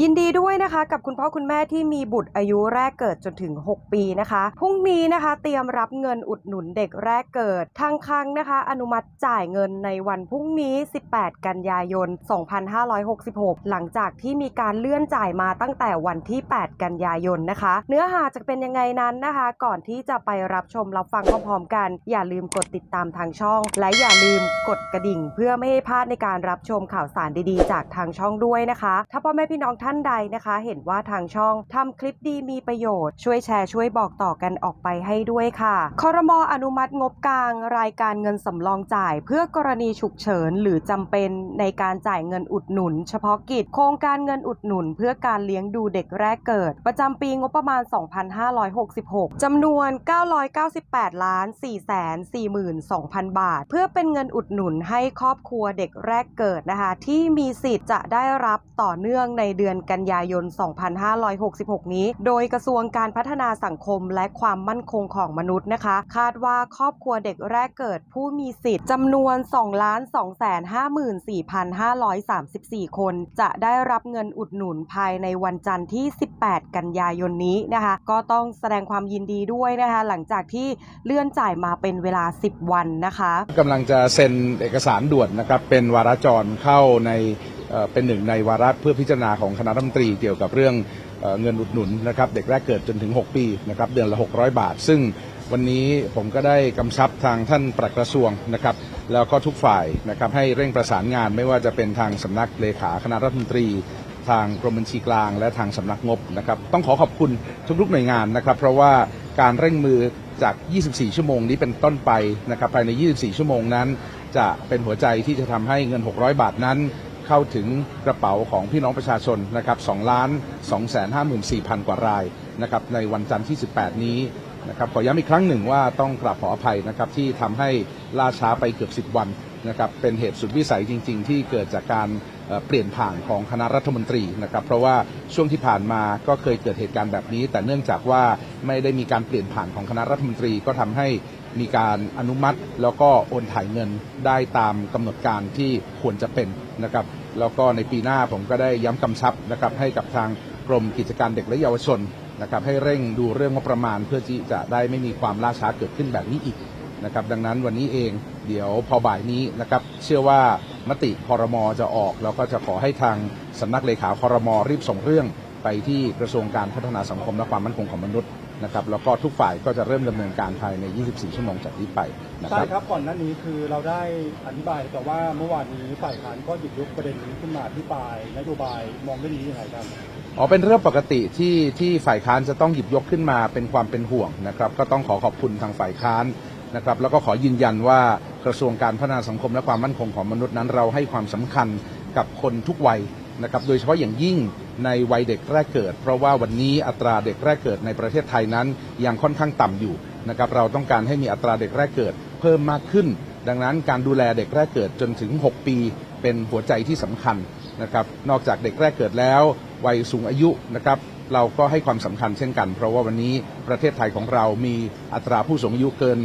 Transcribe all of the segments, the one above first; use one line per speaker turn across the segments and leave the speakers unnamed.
ยินดีด้วยนะคะกับคุณพ่อคุณแม่ที่มีบุตรอายุแรกเกิดจนถึง 6 ปีนะคะพรุ่งนี้นะคะเตรียมรับเงินอุดหนุนเด็กแรกเกิดทางคลังนะคะ อนุมัติจ่ายเงินในวันพรุ่งนี้ 18 กันยายน 2566 หลังจากที่มีการเลื่อนจ่ายมาตั้งแต่วันที่ 8 กันยายนนะคะ เนื้อหาจะเป็นยังไงนั้นนะคะ ก่อนที่จะไปรับชมรับฟังพร้อมๆกัน อย่าลืมกดติดตามทางช่อง และอย่าลืมกดกระดิ่ง เพื่อไม่ให้พลาดในการรับชมข่าวสารดีๆ จากทางช่องด้วยนะคะ ถ้าพ่อแม่พี่น้องท่านใดนะคะ เห็นว่าทางช่องทำคลิปดีมีประโยชน์ ช่วยแชร์ช่วยบอกต่อกันออกไปให้ด้วยค่ะคอรมออนุมัติงบกลาง รายการเงินสำรองจ่าย เพื่อกรณีฉุกเฉิน หรือจำเป็นในการจ่ายเงินอุดหนุน เฉพาะกิจ โครงการเงินอุดหนุน เพื่อการเลี้ยงดูเด็กแรกเกิด ประจำปีงบประมาณ 2566จำนวน 998 ล้าน 442,000 บาท เพื่อเป็นเงินอุดหนุนให้ครอบครัวเด็กแรกเกิดนะคะ ที่มีสิทธิ์จะได้รับต่อเนื่องในเดือนกันยายน 2566 นี้ โดยกระทรวงการพัฒนาสังคมและความมั่นคงของมนุษย์นะคะ คาดว่าครอบครัวเด็กแรกเกิดผู้มีสิทธิ์จำนวน 2,254,534 คน จะได้รับเงินอุดหนุนภายในวันจันทร์ที่ 18 กันยายนนี้นะคะ ก็ต้องแสดงความยินดีด้วยนะคะ หลังจากที่เลื่อนจ่ายมาเป็นเวลา 10 วันนะคะ
กำลังจะเซ็นเอกสารด่วนนะครับ เป็นวาระจรเข้าใน เป็นหนึ่งในวาระเพื่อพิจารณาของคณะรัฐมนตรีเกี่ยวกับเรื่องเอ่อเงินอุดหนุนนะครับเด็กแรกเกิดจนถึง 6 ปีนะครับเดือนละ 600 บาท ซึ่งวันนี้ผมก็ได้กำชับทางท่านปลัดกระทรวงนะครับแล้วก็ทุกฝ่ายนะครับให้เร่งประสานงานไม่ว่าจะเป็นทางสำนักเลขาคณะรัฐมนตรี ทางกรมบัญชีกลาง และทางสำนักงบนะครับต้องขอขอบคุณทุกๆหน่วยงานนะครับ เพราะว่าการเร่งมือจาก 24 ชั่วโมงนี้เป็นต้นไปนะครับภายใน 24 ชั่วโมงนั้น จะเป็นหัวใจที่จะทำให้เงิน 600 บาทนั้น เข้าถึงกระเป๋าของพี่น้องประชาชนนะครับ2ล้าน2 5 4 0 0 0 กว่ารายนะครับในวันจันทร์ที่ 18 นี้นะครับขอย้ำอีกครั้งหนึ่งว่าต้องกราบขออภัยนะครับที่ทำให้ล่าช้าไปเกือบ 10 วันนะครับเป็นเหตุสุดวิสัยจริง ๆ ที่เกิดจากการเอ่อเปลี่ยนผ่านของคณะรัฐมนตรีนะครับเพราะว่าช่วงที่ผ่านมาก็เคยเกิดเหตุการณ์แบบนี้ แต่เนื่องจากว่าไม่ได้มีการเปลี่ยนผ่านของคณะรัฐมนตรีก็ทำให้มีการอนุมัติ แล้วก็โอนถ่ายเงินได้ตามกำหนดการที่ควรจะเป็นนะครับ แล้วก็ในปีหน้าผมก็ได้ย้ำกำชับนะครับให้กับทางกรมกิจการเด็กและเยาวชนนะครับให้เร่งดูเรื่องงบประมาณ เพื่อที่จะได้ไม่มีความล่าช้าเกิดขึ้นแบบนี้อีกนะครับดังนั้นวันนี้เองเดี๋ยวพอบ่ายนี้นะครับเชื่อว่ามติคอรมอจะออก แล้วก็จะขอให้ทางสำนักเลขาคอรมอรีบส่งเรื่องไปที่กระทรวงการพัฒนาสังคมและความมั่นคงของมนุษย์ นะครับแล้วก็ทุกฝ่ายก็จะเริ่มดำเนินการภายใน 24 ชั่วโมงจากนี้ไปนะค
ใช่
รับ
ครับก่อนหน้านี้คือเราได้อธิบายแต่ว่าเมื่อวานนี้ฝ่ายค้านก็หยิบยกประเด็นนี้ขึ้นมาที่ปลายนโยบายมองเรื่องนี้ยังไงครับ
อ๋อเป็นเรื่องปกติที่ที่ฝ่ายค้านจะต้องหยิบยกขึ้นมาเป็นความเป็นห่วงนะครับ ก็ต้องขอขอบคุณทางฝ่ายค้านนะครับ แล้วก็ขอยืนยันว่ากระทรวงการพัฒนาสังคมและความมั่นคงของมนุษย์นั้น เราให้ความสำคัญกับคนทุกวัย นะครับโดยเฉพาะอย่างยิ่งในวัยเด็กแรกเกิด เพราะว่าวันนี้อัตราเด็กแรกเกิดในประเทศไทยนั้นยังค่อนข้างต่ำอยู่นะครับเราต้องการให้มีอัตราเด็กแรกเกิดเพิ่มมากขึ้น ดังนั้นการดูแลเด็กแรกเกิดจนถึง 6 ปี เป็นหัวใจที่สำคัญนะครับนอกจากเด็กแรกเกิดแล้ววัยสูงอายุนะครับเราก็ให้ความสำคัญเช่นกัน เพราะว่าวันนี้ประเทศไทยของเรามีอัตราผู้สูงอายุเกิน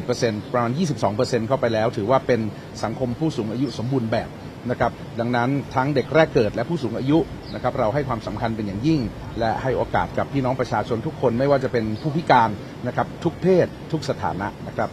20%ประมาณ 22%เข้าไปแล้ว ถือว่าเป็นสังคมผู้สูงอายุสมบูรณ์แบบ นะครับดังนั้นทั้งเด็กแรกเกิดและผู้สูงอายุนะครับเราให้ความสำคัญเป็นอย่างยิ่ง และให้โอกาสกับพี่น้องประชาชนทุกคนไม่ว่าจะเป็นผู้พิการนะครับทุกเพศทุกสถานะนะครับ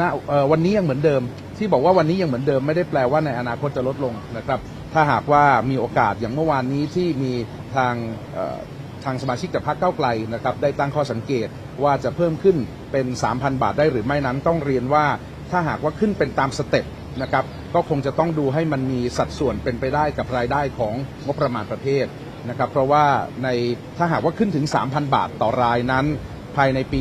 ณเอ่อวันนี้ยังเหมือนเดิม ที่บอกว่าวันนี้ยังเหมือนเดิมไม่ได้แปลว่าในอนาคตจะลดลงนะครับ ถ้าหากว่ามีโอกาสอย่างเมื่อวานนี้ที่มีทางเอ่อทางสมาชิกจากพรรคเก้าวไกลนะครับได้ตั้งข้อสังเกตว่าจะเพิ่มขึ้นเป็น 3,000 บาทได้หรือไม่นั้นต้องเรียนว่า ถ้าหากว่าขึ้นเป็นตามสเต็ปนะครับก็คงจะต้องดูให้มันมีสัดส่วนเป็นไปได้กับรายได้ของงบประมาณประเทศนะครับเพราะว่าในถ้าหากว่าขึ้นถึง 3,000 บาทต่อรายนั้น ภายในปี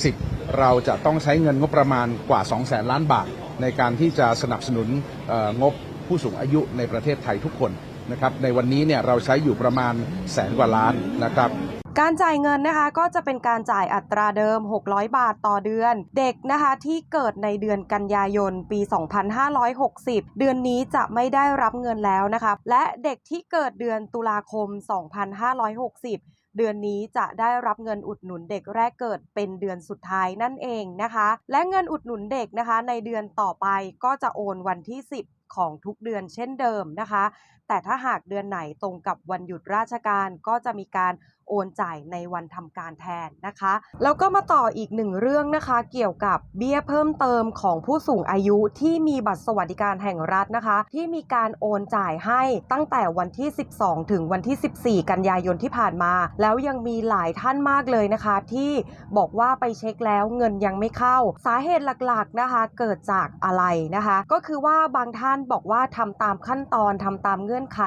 2570 เราจะต้องใช้เงินงบประมาณกว่า 2 0 0ล้านบาท ในการที่จะสนับสนุนเงบผู้สูงอายุในประเทศไทยทุกคนนะครับในวันนี้เนี่ยเราใช้อยู่ประมาณแสนกว่าล้านนะครับ
การจ่ายเงินนะคะก็จะเป็นการจ่ายอัตราเดิม 600 บาทต่อเดือน เด็กนะคะที่เกิดในเดือนกันยายนปี 2560 เดือนนี้จะไม่ได้รับเงินแล้วนะคะ และเด็กที่เกิดเดือนตุลาคม 2560เดือนนี้จะได้รับเงินอุดหนุนเด็กแรกเกิดเป็นเดือนสุดท้ายนั่นเองนะคะ และเงินอุดหนุนเด็กนะคะ ในเดือนต่อไปก็จะโอนวันที่ 10 ของทุกเดือนเช่นเดิมนะคะ แต่ถ้าหากเดือนไหนตรงกับวันหยุดราชการก็จะมีการ โอนจ่ายในวันทำการแทนนะคะ แล้วก็มาต่ออีกหนึ่งเรื่องนะคะ เกี่ยวกับเบี้ยเพิ่มเติมของผู้สูงอายุที่มีบัตรสวัสดิการแห่งรัฐนะคะ ที่มีการโอนจ่ายให้ตั้งแต่วันที่ 12 ถึงวันที่ 14 กันยายนที่ผ่านมา แล้วยังมีหลายท่านมากเลยนะคะ ที่บอกว่าไปเช็คแล้วเงินยังไม่เข้า สาเหตุหลักๆนะคะ เกิดจากอะไรนะคะ ก็คือว่าบางท่านบอกว่าทำตามขั้นตอนทำตามเงื่อนไข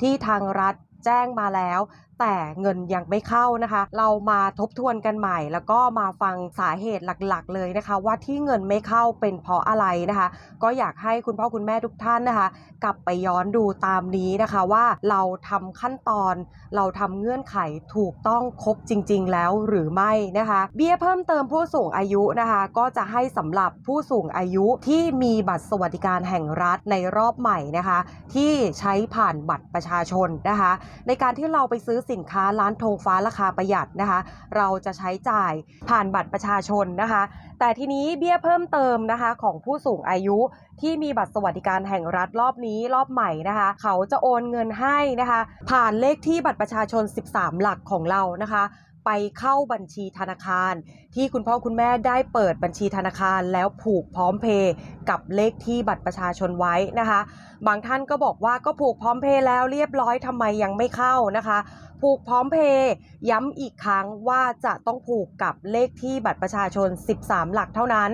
ที่ทางรัฐแจ้งมาแล้ว แต่เงินยังไม่เข้านะคะ เรามาทบทวนกันใหม่ แล้วก็มาฟังสาเหตุหลักๆ เลยนะคะ ว่าที่เงินไม่เข้าเป็นเพราะอะไรนะคะ ก็อยากให้คุณพ่อคุณแม่ทุกท่านนะคะ กลับไปย้อนดูตามนี้นะคะว่าเราทำขั้นตอน เราทำเงื่อนไขถูกต้องครบจริง ๆ แล้วหรือไม่นะคะ เบี้ยเพิ่มเติมผู้สูงอายุนะคะ ก็จะให้สำหรับผู้สูงอายุที่มีบัตรสวัสดิการแห่งรัฐในรอบใหม่นะคะ ที่ใช้ผ่านบัตรประชาชนนะคะ ในการที่เราไปซื้อสินค้าร้านธงฟ้าราคาประหยัดนะคะ เราจะใช้จ่ายผ่านบัตรประชาชนนะคะ แต่ทีนี้เบี้ยเพิ่มเติมนะคะของผู้สูงอายุ ที่มีบัตรสวัสดิการแห่งรัฐรอบนี้รอบใหม่นะคะ เขาจะโอนเงินให้นะคะ ผ่านเลขที่บัตรประชาชน 13 หลักของเรานะคะไปเข้าบัญชีธนาคาร ที่คุณพ่อคุณแม่ได้เปิดบัญชีธนาคารแล้วผูกพร้อมเพย์กับเลขที่บัตรประชาชนไว้นะคะ บางท่านก็บอกว่าก็ผูกพร้อมเพย์แล้วเรียบร้อยทำไมยังไม่เข้านะคะ ผูกพร้อมเพย์ย้ำอีกครั้งว่าจะต้องผูกกับเลขที่บัตรประชาชน 13 หลักเท่านั้น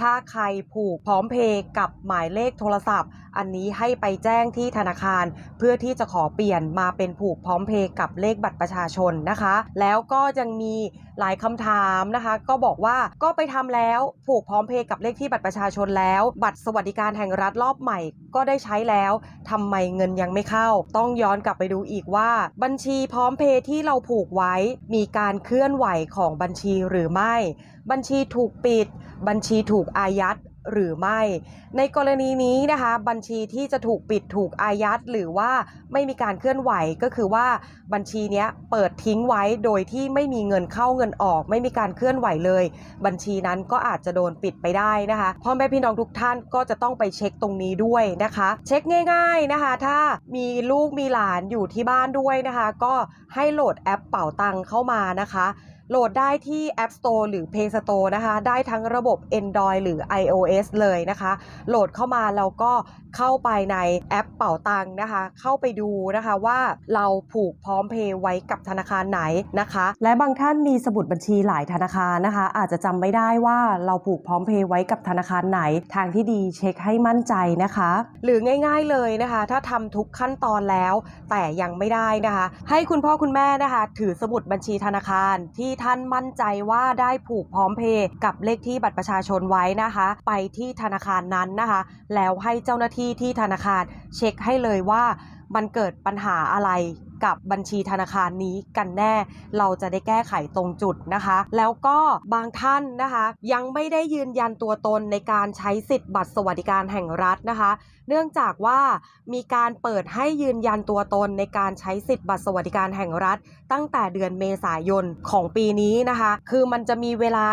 ถ้าใครผูกพร้อมเพย์กับหมายเลขโทรศัพท์ อันนี้ให้ไปแจ้งที่ธนาคาร เพื่อที่จะขอเปลี่ยนมาเป็นผูกพร้อมเพย์กับเลขบัตรประชาชนนะคะ แล้วก็ยังมีหลายคำถามนะคะ ก็บอกว่าก็ไปทำแล้วผูกพร้อมเพย์กับเลขที่บัตรประชาชนแล้ว บัตรสวัสดิการแห่งรัฐรอบใหม่ ก็ได้ใช้แล้วทำไมเงินยังไม่เข้า ต้องย้อนกลับไปดูอีกว่า บัญชีพร้อมเพย์ที่เราผูกไว้ มีการเคลื่อนไหวของบัญชีหรือไม่ บัญชีถูกปิด บัญชีถูกอายัด หรือไม่ ในกรณีนี้นะคะบัญชีที่จะถูกปิดถูกอายัดหรือว่าไม่มีการเคลื่อนไหวก็คือว่าบัญชีเนี้ยเปิดทิ้งไว้โดยที่ไม่มีเงินเข้าเงินออก ไม่มีการเคลื่อนไหวเลย บัญชีนั้นก็อาจจะโดนปิดไปได้นะคะพ่อแม่พี่น้องทุกท่านก็จะต้องไปเช็คตรงนี้ด้วยนะคะ เช็คง่าย ๆนะคะ ถ้ามีลูกมีหลานอยู่ที่บ้านด้วยนะคะ ก็ให้โหลดแอปเป่าตังเข้ามานะคะ โหลดได้ที่ App Store หรือ Play Store นะคะ ได้ทั้งระบบ Android หรือ iOS เลยนะคะ โหลดเข้ามาแล้วก็เข้าไปในแอปเป่าตังนะคะ เข้าไปดูนะคะว่าเราผูกพร้อมเพย์ไว้กับธนาคารไหนนะคะ และบางท่านมีสมุดบัญชีหลายธนาคารนะคะ อาจจะจำไม่ได้ว่าเราผูกพร้อมเพย์ไว้กับธนาคารไหน ทางที่ดีเช็คให้มั่นใจนะคะ หรือง่ายๆเลยนะคะ ถ้าทำทุกขั้นตอนแล้วแต่ยังไม่ได้นะคะ ให้คุณพ่อคุณแม่นะคะ ถือสมุดบัญชีธนาคารที่ท่านมั่นใจว่าได้ผูกพร้อมเพย์กับเลขที่บัตรประชาชนไว้นะคะ ไปที่ธนาคารนั้นนะคะ แล้วให้เจ้าหน้าที่ที่ธนาคารเช็คให้เลยว่ามันเกิดปัญหาอะไร กับบัญชีธนาคารนี้กันแน่ เราจะได้แก้ไขตรงจุดนะคะ แล้วก็บางท่านนะคะ ยังไม่ได้ยืนยันตัวตนในการใช้สิทธิ์บัตรสวัสดิการแห่งรัฐนะคะ เนื่องจากว่ามีการเปิดให้ยืนยันตัวตนในการใช้สิทธิ์บัตรสวัสดิการแห่งรัฐ ตั้งแต่เดือนเมษายนของปีนี้นะคะ คือมันจะมีเวลา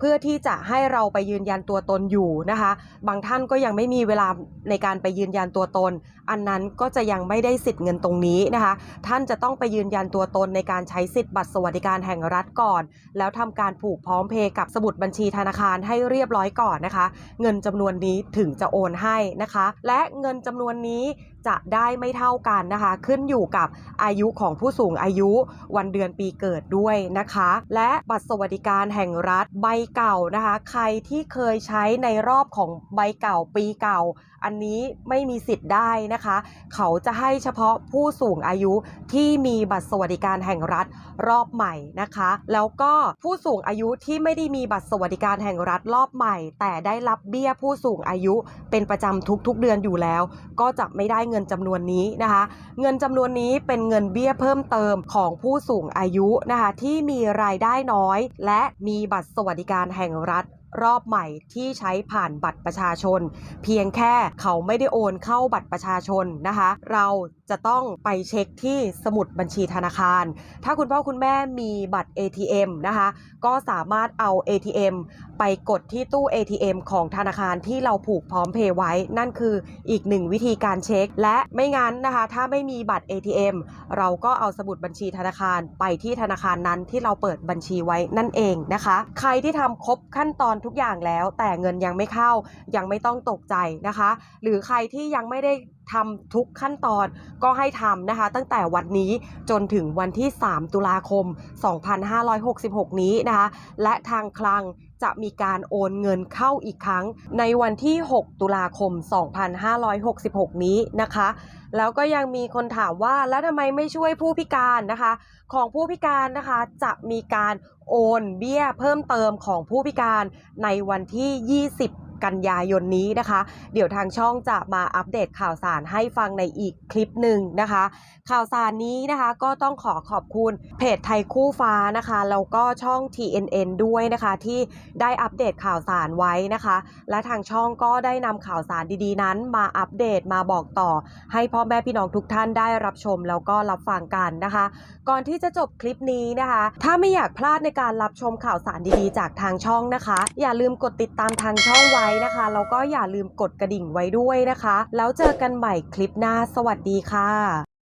เพื่อที่จะให้เราไปยืนยันตัวตนอยู่นะคะ บางท่านก็ยังไม่มีเวลาในการไปยืนยันตัวตน อันนั้นก็จะยังไม่ได้สิทธิ์เงินตรงนี้นะคะ ท่านจะต้องไปยืนยันตัวตนในการใช้สิทธิ์บัตรสวัสดิการแห่งรัฐก่อน แล้วทำการผูกพร้อมเพย์กับสมุดบัญชีธนาคารให้เรียบร้อยก่อนนะคะ เงินจำนวนนี้ถึงจะโอนให้นะคะ และเงินจำนวนนี้จะได้ไม่เท่ากันนะคะ ขึ้นอยู่กับอายุของผู้สูงอายุวันเดือนปีเกิดด้วยนะคะ และบัตรสวัสดิการแห่งรัฐใบเก่านะคะ ใครที่เคยใช้ในรอบของใบเก่าปีเก่า อันนี้ไม่มีสิทธิ์ได้นะคะ เขาจะให้เฉพาะผู้สูงอายุที่มีบัตรสวัสดิการแห่งรัฐรอบใหม่นะคะ แล้วก็ผู้สูงอายุที่ไม่ได้มีบัตรสวัสดิการแห่งรัฐรอบใหม่ แต่ได้รับเบี้ยผู้สูงอายุเป็นประจำทุกๆเดือนอยู่แล้ว ก็จะไม่ได้เงินจำนวนนี้นะคะ เงินจำนวนนี้เป็นเงินเบี้ยเพิ่มเติมของผู้สูงอายุนะคะ ที่มีรายได้น้อย และมีบัตรสวัสดิการแห่งรัฐรอบใหม่ที่ใช้ผ่านบัตรประชาชน เพียงแค่เขาไม่ได้โอนเข้าบัตรประชาชนนะคะ เรา จะต้องไปเช็คที่สมุดบัญชีธนาคาร ถ้าคุณพ่อคุณแม่มีบัตร ATM นะคะ ก็สามารถเอา ATM ไปกดที่ตู้ ATM ของธนาคารที่เราผูกพร้อมเพย์ไว้ นั่นคืออีกหนึ่งวิธีการเช็ค และไม่งั้นนะคะ ถ้าไม่มีบัตร ATM เราก็เอาสมุดบัญชีธนาคารไปที่ธนาคารนั้นที่เราเปิดบัญชีไว้นั่นเองนะคะ ใครที่ทำครบขั้นตอนทุกอย่างแล้ว แต่เงินยังไม่เข้ายังไม่ต้องตกใจนะคะ หรือใครที่ยังไม่ได้ทำทุกขั้นตอนก็ให้ทำนะคะ ตั้งแต่วันนี้จนถึงวันที่ 3 ตุลาคม 2566 นี้นะคะ และทางคลังจะมีการโอนเงินเข้าอีกครั้งในวันที่ 6 ตุลาคม 2566 นี้นะคะ แล้วก็ยังมีคนถามว่าแล้วทำไมไม่ช่วยผู้พิการนะคะ ของผู้พิการนะคะจะมีการโอนเบี้ยเพิ่มเติมของผู้พิการในวันที่ 20 กันยายนนี้นะคะ เดี๋ยวทางช่องจะมาอัปเดตข่าวสารให้ฟังในอีกคลิปหนึ่งนะคะ ข่าวสารนี้นะคะก็ต้องขอขอบคุณเพจไทยคู่ฟ้านะคะแล้วก็ช่อง TNN ด้วยนะคะที่ได้อัปเดตข่าวสารไว้นะคะ และทางช่องก็ได้นำข่าวสารดีๆ นั้น มาอัปเดตมาบอกต่อ ให้พ่อแม่พี่น้องทุกท่านได้รับชมแล้วก็รับฟังกันนะคะ ก่อนที่จะจบคลิปนี้นะคะ ถ้าไม่อยากพลาดในการรับชมข่าวสารดีๆ จากทางช่องนะคะ อย่าลืมกดติดตามทางช่องไว้นะคะ แล้วก็อย่าลืมกดกระดิ่งไว้ด้วยนะคะ แล้วเจอกันใหม่คลิปหน้า สวัสดีค่ะ